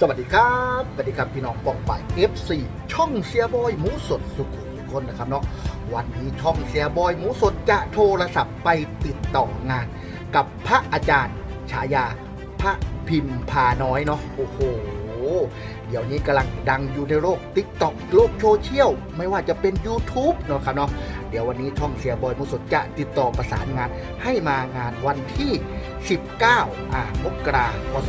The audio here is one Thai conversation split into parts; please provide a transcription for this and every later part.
สวัสดีครับ สวัสดีครับ พี่น้องปองไป FC ช่องเสียบอยหมูสดสุขุมคนนะครับเนาะวันนี้ช่องเสียบอยหมูสดจะโทรศัพท์ไปติดต่องาน กับพระอาจารย์ฉายาพระพิมพาน้อยเนาะโอ้โหเดี๋ยวนี้กำลังดังอยู่ในโลก t ิ k t o k โลกโซเชียลไม่ว่าจะเป็น YouTube เนาะครับเนาะเดี๋ยววันนี้ช่องเสียบอยหมูสดจะติดต่อประสานงานให้มางานวันที่ 19อ่ามกราคม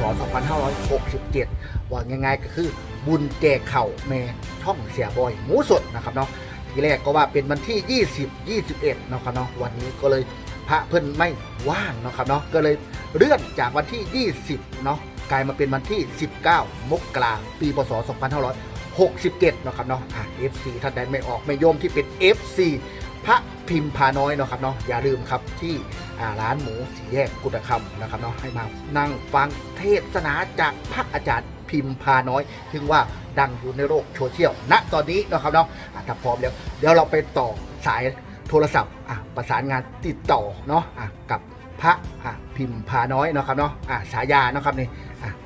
2567ว่าง่ายๆก็คือบุญแจกเข่าแม่ช่องเสียบอย หมูสดนะครับเนาะทีแรกก็ว่าเป็นวันที่ 20 21เนาะครับเนาะวันนี้ก็เลยพระเพิ่นไม่ว่างนะครับเนาะก็เลยเลื่อนจากวันที่ 20เนาะกลายมาเป็นวันที่ 19 มกราปีพศ 2567เนาะครับเนาะอะ FC ท่านใดไม่ออกไม่โยมที่เป็น FC พระพิมพาน้อยเนาะครับเนาะอย่าลืมครับที่ร้านหมูสีแยกกุฎคำนะครับเนาะให้มานั่งฟังเทศนาจากพระอาจารย์พิมพาน้อย ถึงว่าดังอยู่ในโลกโซเชียลณตอนนี้นะครับเนาะถ้าพร้อมแล้วเดี๋ยวเราไปต่อสายโทรศัพท์ประสานงานติดต่อเนาะกับพระพิมพาน้อยเนาะครับเนาะอะฉายานะครับนี่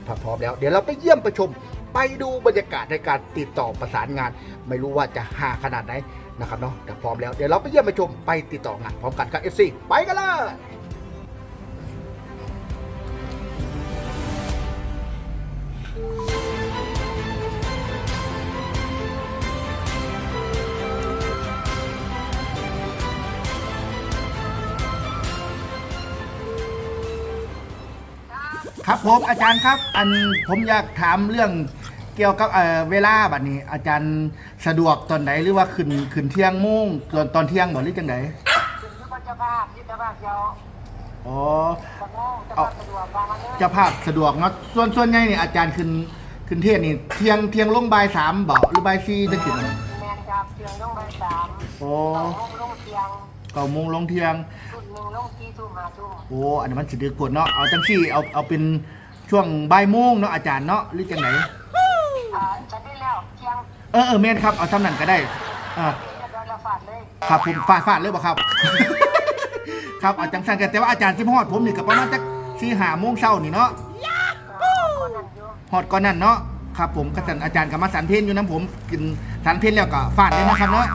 ถ้าพร้อมแล้ว เดี๋ยวเราไปเยี่ยมประชม ไปดูบรรยากาศในการติดต่อประสานงาน ไม่รู้ว่าจะหาขนาดไหนนะครับเนาะแต่พร้อมแล้วเดี๋ยวเราไปเยี่ยมไปชมไปติดต่องานพร้อมกันครับ FC ไปกันเลยครับผมอาจารย์ครับ อันผมอยากถามเรื่อง เกี่ยวกับเอ่อเวลาบัดนี้ อาจารย์สะดวกตอนไหนหรือว่าขึ้นขึ้นเที่ยงโมุ่งตอนตอนเที่ยงบ่หรือจังไดยุบเจ้าภาพยุบเจ้าภาพเดียวอ๋อ สมองเจ้าภาพสะดวกวางมาเลยเจ้าภาพสะดวกเนาะส่วนส่วนใหญ่นี่อาจารย์ขึ้นขึ้นเที่ยงนี่เที่ยงเที่ยงลงบ่ายสามบ่หรือบ่ายสี่จังซี่แมนครับเตียงลงไปสามโอ้สองลงเตียงเก้าโมงลงเที่ยงชุดหนึ่งลงที่ทุ่มหาทุ่มโอ้อันนี้มันสิดึกกว่าเนาะเอาจังซี่เอาเอาเป็นช่วงบ่ายโมงเนาะอาจารย์เนาะหรือจังไหน อ่าจะได้แล้วเที่ยงเออเออแม่นครับเอาทำนั่นก็ได้อ่าเรียบร้อยแล้วฝาดเลยครับผมฟาดฟาดเลยบ่ครับ ครับอาจารย์สันกันแต่ว่าอาจารย์ที่ฮอดผมนี่ก็ประมาณจักสี่หาโมงเช้านี่เนาะคนนั้นอยู่ฮอดก่อนนั่นเนาะครับผมก็สันอาจารย์กับมาสันเพนอยู่น้ำผมกินสันเพนแล้วก็ฟาดเลยนะครับเนาะ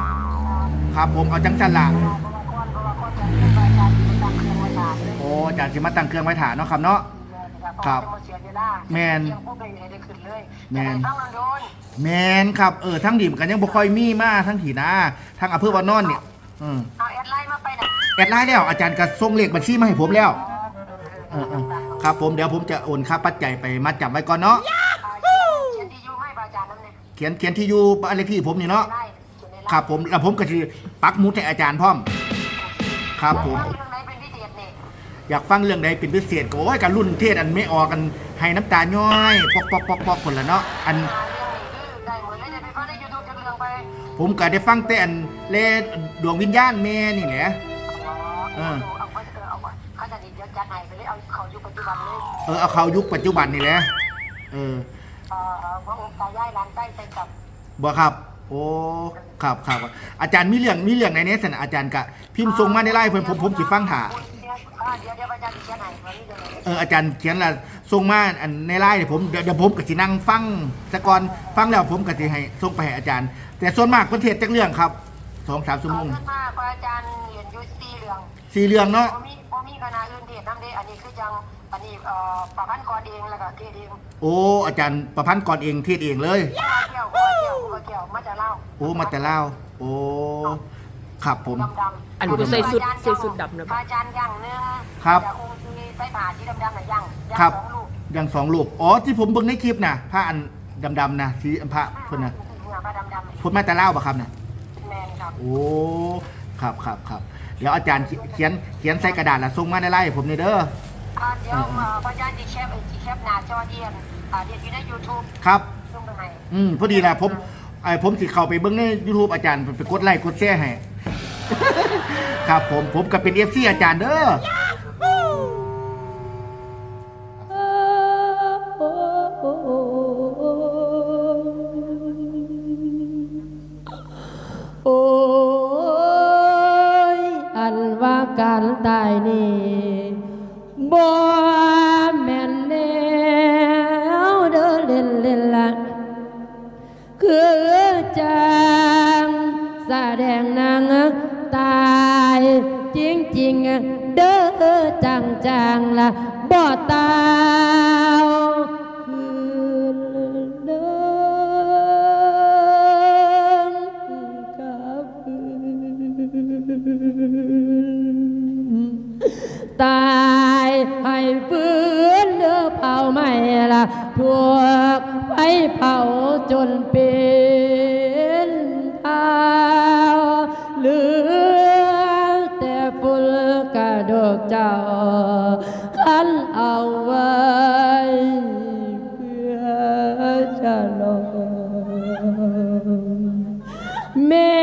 ครับผมเอาจังสันละเพราะว่าคนเพราะว่าคนจะขึ้นไปการตั้งเครื่องไว้ถามเลย โอ้อาจารย์สิมาตั้งเครื่องไว้ถ่าเนาะครับเนาะ ครับเสียเวลาแมนเที่ยงพวกไปได้ขึ้นเลยแมนต้องโดนแมนครับเออทั้งดิมกันยังบ่ค่อยมีมาทั้งถีนะทั้งอำเภอวานอนเนี่ยอืมเอาแอดไลน์มาไปนะแอดไลน์แล้วอาจารย์ก็ส่งเลขบัญชีมาให้ผมแล้วเออเออครับผมเดี๋ยวผมจะโอนค่าปัจจัยไปมัดจำไว้ก่อนเนาะเขียนที่อยู่ให้อาจารย์นั่นเองเขียนเขียนที่อยู่บ้านเลขที่ผมนี่เนาะไล่เขียนในไลน์ครับผมแล้วผมก็จะปักหมุดให้อาจารย์พร้อมครับผม เรื่องไหน อยากฟังเรื่องใดเป็นพิเศษก็โอ้ยกันรุ่นเทศอันไม่ออกกันให้น้ำตาย้อยปอกปอกปอกปอกคนละเนาะอัน ได้หมดเลยจะไปฟังในยูทูบจะเรื่องไปผมก็ได้ฟังแต่อันเลดวงวิญญาณแม่นี่แหละ เออ เอาไปเออเอาไปเขาจะดีเดี๋ยวจัดให้ไปเลยเอาเขาอยู่ปัจจุบันเลยเออเอาเขายุคปัจจุบันนี่แหละเออเอ่อพระองค์ตายายร้านใต้ไปกับบ่ครับ โอ้ครับครับอาจารย์มีเรื่องมีเรื่องในนี้สนะอาจารย์กะพิมพ์ส่งมาในไลน์เพิ่นผมผมสิฟังถ่า เดี๋ยวเดี๋ยวอาจารย์เขียนให้วันนี้เดี๋ยวเอออาจารย์เขียนละส่งมาอันในไลน์เดี๋ยวผมเดี๋ยวเดี๋ยวผมก็สินั่งฟังซะก่อนฟังแล้วผมก็สิให้ส่งไปให้อาจารย์ แต่ส่วนมากเพิ่นเทศจักเรื่องครับสองสามชั่วโมงขึ้นมาพระอาจารย์เรียนอยู่สี่เรื่องสี่เรื่องเนาะบ่มีบ่มีคณะอื่นเทศน้ำเด้อันนี้คือจังอันนี้เอ่อประพันธ์ก่อนเองแล้วก็เทศเองโอ้อาจารย์ประพันธ์ก่อนเองเทศเองเลย เกี่ยวเกี่ยวเกี่ยวมาจากเล่าโอ้มาแต่เล่าวโอ้ ครับผม ดำๆอันนี้ใส่สุดใส่สุดดำนะ พระอาจารย์ย่างหนึงครับจากองค์ที่ใส่ผ้าที่ดำๆน่ะย่างย่างครับ สองลูกอย่างสองรูปอ๋อที่ผมเบิ่งในคลิปน่ะผ้าอันดำๆนะสีอันพระเพิ่นน่ะผ้าดำๆพูดมาแต่เล่าวบ่ครับน่ะแมนครับโอ้ ครับครับครับ เดี๋ยวอาจารย์เขียนเขียนใส่กระดาษแล้วส่งมาในไลน์ให้ผมนี่เด้อ อ่าเดี๋ยวเอ่อพระอาจารย์ดีแคปดีแคปหน้าจอเดียนอ่าเดียนอยู่ใน YouTube ครับส่งไปให้อืมพอดีแหละผมไอ้ผมสิเข้าไปเบิ่งใน YouTube อาจารย์ไปกดไลค์กดแชร์ให้ ครับผมผมก็เป็นเอฟซีอาจารย์เด้อนการตายนี่บ่แม่นแล้วเด้อเล่นเล่นละคือจังแสดงนาง tài. Chiến trình đỡ chàng chàng là bỏ tao. Tài hay vươn đưa vào mày là thuộc phải vào chôn bị ขันเอาไว้เพื่อจะลงแม่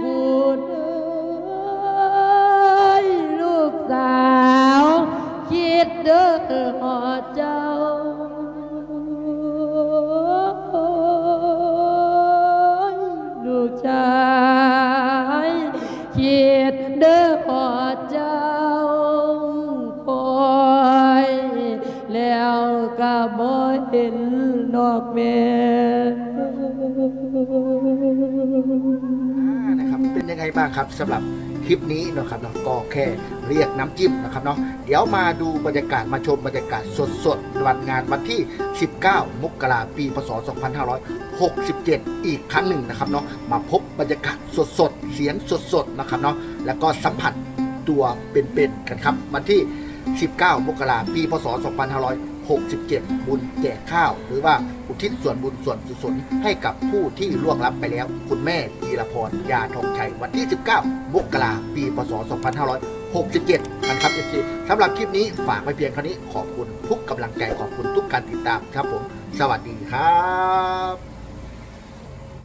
กูเอ้ยลูกสาว คิดเด้อหอเจ้า บ่เห็นดอกแม่นะครับเป็นยังไงบ้างครับสำหรับคลิปนี้นะครับเนาะก็แค่เรียกน้ำจิ้มนะครับเนาะเดี๋ยวมาดูบรรยากาศมาชมบรรยากาศสดๆวันงานวันที่ 19 มกราปีพศ 2567 อีกครั้งหนึ่งนะครับเนาะมาพบบรรยากาศสดๆเสียงสดๆนะครับเนาะแล้วก็สัมผัสตัวเป็นๆกันครับวันที่ 19 มกราปีพศ 2567 บุญแจกข้าว หรือว่าอุทิศส่วนบุญส่วนกุศลให้กับผู้ที่ล่วงลับไปแล้ว คุณแม่จีรพรยาทองชัย วันที่ 19มกราปีพศ 2567นะครับเอซีสำหรับคลิปนี้ฝากไปเพียงเท่านี้ขอบคุณทุกกำลังใจขอบคุณทุกการติดตามครับผม สวัสดีครับ